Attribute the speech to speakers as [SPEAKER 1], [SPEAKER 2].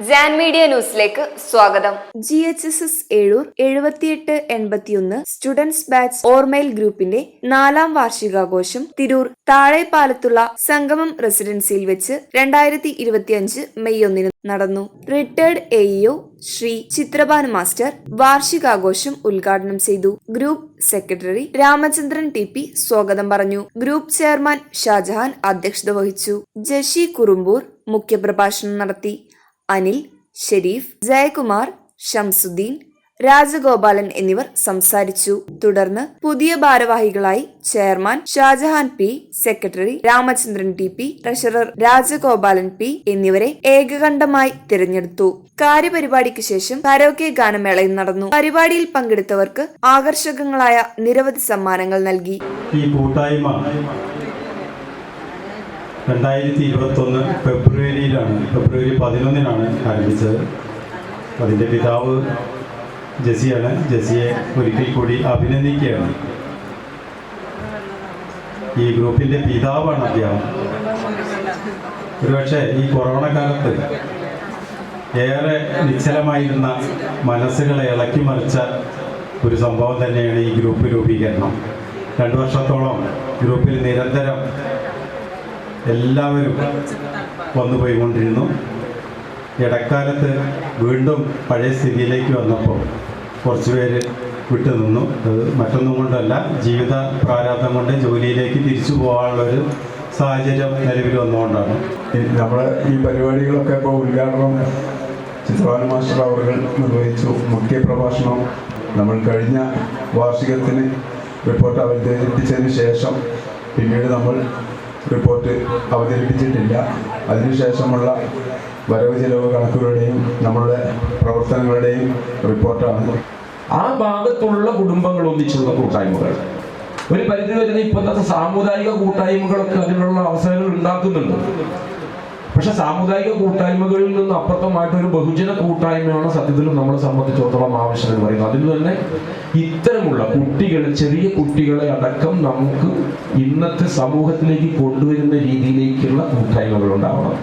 [SPEAKER 1] Jan media ന്യൂസിലേക്ക് സ്വാഗതം.
[SPEAKER 2] G H S S Ezhur എഴുപത്തിയെട്ട് എൺപത്തിയൊന്ന് സ്റ്റുഡൻസ് ബാച്ച് ഓർമയിൽ ഗ്രൂപ്പിന്റെ നാലാം വാർഷികാഘോഷം തിരൂർ താഴെപ്പാലത്തുള്ള സംഗമം റെസിഡൻസിയിൽ വെച്ച് രണ്ടായിരത്തി ഇരുപത്തിയഞ്ച് മെയ് ഒന്നിന് നടന്നു. Retired AEO Shri Chitrabhanu master വാർഷികാഘോഷം ഉദ്ഘാടനം ചെയ്തു. Group secretary Ramachandran T P സ്വാഗതം പറഞ്ഞു. ഗ്രൂപ്പ് ചെയർമാൻ ഷാജഹാൻ അധ്യക്ഷത വഹിച്ചു. ജഷി കുറുമ്പൂർ മുഖ്യപ്രഭാഷണം നടത്തി. അനിൽ ഷെരീഫ് ജയകുമാർ ഷംസുദ്ദീൻ രാജഗോപാലൻ എന്നിവർ സംസാരിച്ചു. തുടർന്ന് പുതിയ ഭാരവാഹികളായി chairman Shahjahan P secretary Ramachandran T P treasurer Rajagopalan P എന്നിവരെ ഏകകണ്ഠമായി തിരഞ്ഞെടുത്തു. കാര്യപരിപാടിക്ക് ശേഷം കരോക്കെ ഗാനമേളയും നടന്നു. പരിപാടിയിൽ പങ്കെടുത്തവർക്ക് ആകർഷകങ്ങളായ നിരവധി സമ്മാനങ്ങൾ നൽകി.
[SPEAKER 3] രണ്ടായിരത്തി ഇരുപത്തൊന്ന് ഫെബ്രുവരിയിലാണ് ഫെബ്രുവരി പതിനൊന്നിനാണ് ആരംഭിച്ചത്. അതിന്റെ പിതാവ് ജസിയാണ് ജസിയെ ഒരിക്കൽ കൂടി അഭിനന്ദിക്കുകയാണ്. ഈ ഗ്രൂപ്പിന്റെ പിതാവാണ് അദ്ദേഹം. ഒരുപക്ഷെ ഈ കൊറോണ കാലത്ത് ഏറെ നിശ്ചലമായിരുന്ന മനസ്സുകളെ ഇളക്കി മറിച്ച ഒരു സംഭവം തന്നെയാണ് ഈ ഗ്രൂപ്പ് രൂപീകരണം. രണ്ടു വർഷത്തോളം ഗ്രൂപ്പിൽ നിരന്തരം എല്ലാവരും വന്നു പോയിക്കൊണ്ടിരുന്നു ഇടക്കാലത്ത് വീണ്ടും പഴയ സ്ഥിതിയിലേക്ക് വന്നപ്പോൾ കുറച്ച് പേര് വിട്ടു നിന്നു. അത് മറ്റൊന്നും കൊണ്ടല്ല ജീവിത പ്രാരാബ്ദം കൊണ്ട് ജോലിയിലേക്ക് തിരിച്ചു പോകാനുള്ളൊരു സാഹചര്യം നിലവിൽ വന്നുകൊണ്ടാണ്.
[SPEAKER 4] നമ്മൾ ഈ പരിപാടികളൊക്കെ ഇപ്പോൾ ഉദ്ഘാടനം ചിത്രവാന മാസ്റ്റർ അവർ നിർവഹിച്ചു. മുഖ്യ പ്രഭാഷണം നമ്മൾ കഴിഞ്ഞ വാർഷികത്തിന് റിപ്പോർട്ട് അവതരിപ്പിച്ചതിന് ശേഷം പിന്നീട് നമ്മൾ റിപ്പോർട്ട് അവതരിപ്പിച്ചിട്ടില്ല. അതിനുശേഷമുള്ള വരവ് ചെലവ് കണക്കുകളുടെയും നമ്മളുടെ പ്രവർത്തനങ്ങളുടെയും റിപ്പോർട്ടാണ്.
[SPEAKER 5] ആ ഭാഗത്തുള്ള കുടുംബങ്ങൾ ഒന്നിച്ചുള്ള കൂട്ടായ്മകൾ. ഒരു പരിധി വരുന്ന ഇപ്പോഴത്തെ സാമുദായിക കൂട്ടായ്മകളൊക്കെ അതിനുള്ള അവസരങ്ങൾ ഉണ്ടാക്കുന്നുണ്ട്. പക്ഷെ സാമുദായിക കൂട്ടായ്മകളിൽ നിന്ന് അപ്പുറത്തമായിട്ട് ഒരു ബഹുജന കൂട്ടായ്മയാണ് സത്യത്തിൽ നമ്മളെ സംബന്ധിച്ചിടത്തോളം ആവശ്യം എന്ന് പറയുന്നത്. അതിൽ തന്നെ ഇത്തരമുള്ള കുട്ടികൾ ചെറിയ കുട്ടികളെ അടക്കം നമുക്ക് ഇന്നത്തെ സമൂഹത്തിലേക്ക് കൊണ്ടുവരുന്ന രീതിയിലേക്കുള്ള കൂട്ടായ്മകൾ ഉണ്ടാവണം